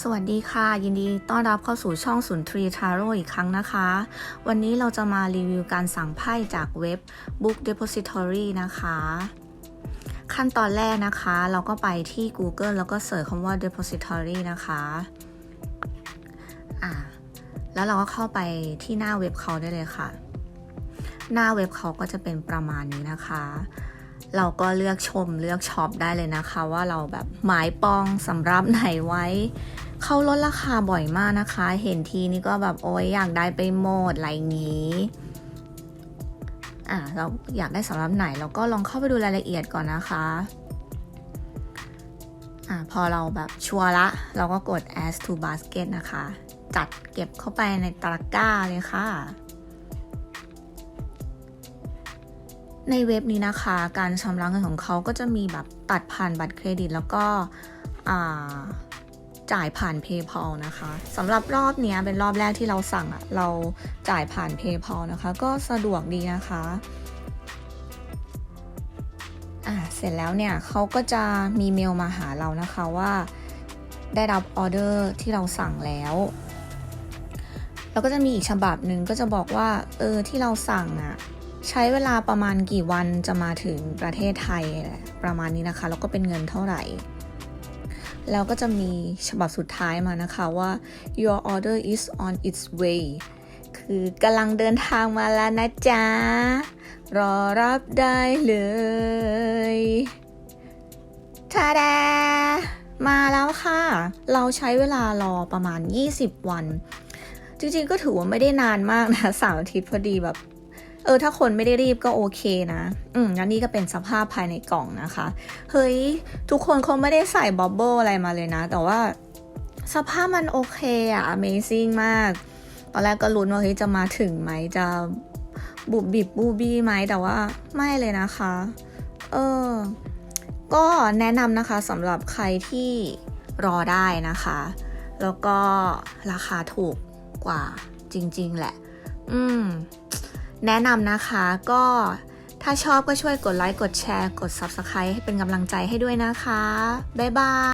สวัสดีค่ะ ยินดีต้อนรับเข้าสู่ช่องศูนย์ทรีทาโร่อีกครั้งนะคะ วันนี้เราจะมารีวิวการสั่งไพ่จากเว็บ Book Depository นะคะ ขั้นตอนแรกนะคะ เราก็ไปที่ Google แล้วก็เสิร์ชคำว่า Depository นะคะอ่าแล้วเราก็เข้าไปที่หน้าเว็บเขาได้เลยค่ะ หน้าเว็บเขาก็จะเป็นประมาณนี้นะคะ เราก็เลือกชมเลือกช็อปได้เลยนะคะ ว่าเราแบบหมายปองสำรับไหนไว้ เขาลดราคาบ่อยมากนะคะ เห็นทีนี่ก็แบบโอ้ยอยากได้ไปหมดอะไรอย่างนี้อะเราอยากได้สำรับไหนเราก็ลองเข้าไปดูรายละเอียดก่อนนะคะอะพอเราแบบชัวร์ละ เราก็กด add to basket นะคะ จัดเก็บเข้าไปในตะกร้าเลยค่ะ ในเว็บนี้นะคะ การชำระเงินของเขาก็จะมีแบบตัดผ่านบัตรเครดิต แล้วก็จ่ายผ่าน PayPal นะคะสำหรับรอบนี้เป็นรอบแรกที่เราสั่งอะเราจ่ายผ่าน PayPal นะคะ ก็สะดวกดีนะคะอ่าเสร็จแล้วเนี่ยเขาก็จะมีเมลมาหาเรานะคะว่าได้รับออเดอร์ที่เราสั่งแล้วแล้วก็จะมีอีกฉบับหนึ่งก็จะบอกว่าเออที่เราสั่งอะ ใช้เวลาประมาณกี่วันจะมาถึงประเทศไทยประมาณนี้นะคะ แล้วก็เป็นเงินเท่าไหร่ แล้วก็จะมีฉบับสุดท้ายมานะคะว่า your order is on its way คือกำลังเดินทางมาแล้วนะจ๊ะ รอรับได้เลยทาดามาแล้วค่ะ เราใช้เวลารอประมาณ 20 วัน จริงๆก็ถือว่าไม่ได้นานมากนะสามอาทิตย์พอดีแบบ เออถ้าคนไม่ได้รีบก็โอเคนะ อืมแล้วนี่ก็เป็นสภาพภายในกล่องนะคะ เฮ้ย ทุกคนคงไม่ได้ใส่บับเบิลอะไรมาเลยนะ แต่ว่าสภาพมันโอเคอะ Amazing มาก ตอนแรกก็ลุ้นว่าเฮ้ยจะมาถึงไหมจะบุบบิบบูบี้ไหมแต่ว่าไม่เลยนะคะ เออ ก็แนะนำนะคะสำหรับใครที่รอได้นะคะ แล้วก็ราคาถูกกว่าจริง ๆ แหละ อืม แนะนำนะคะก็ถ้าชอบก็ช่วยกดไลค์ กดแชร์ กด Subscribe ให้เป็นกำลังใจให้ด้วยนะคะ บ๊ายบาย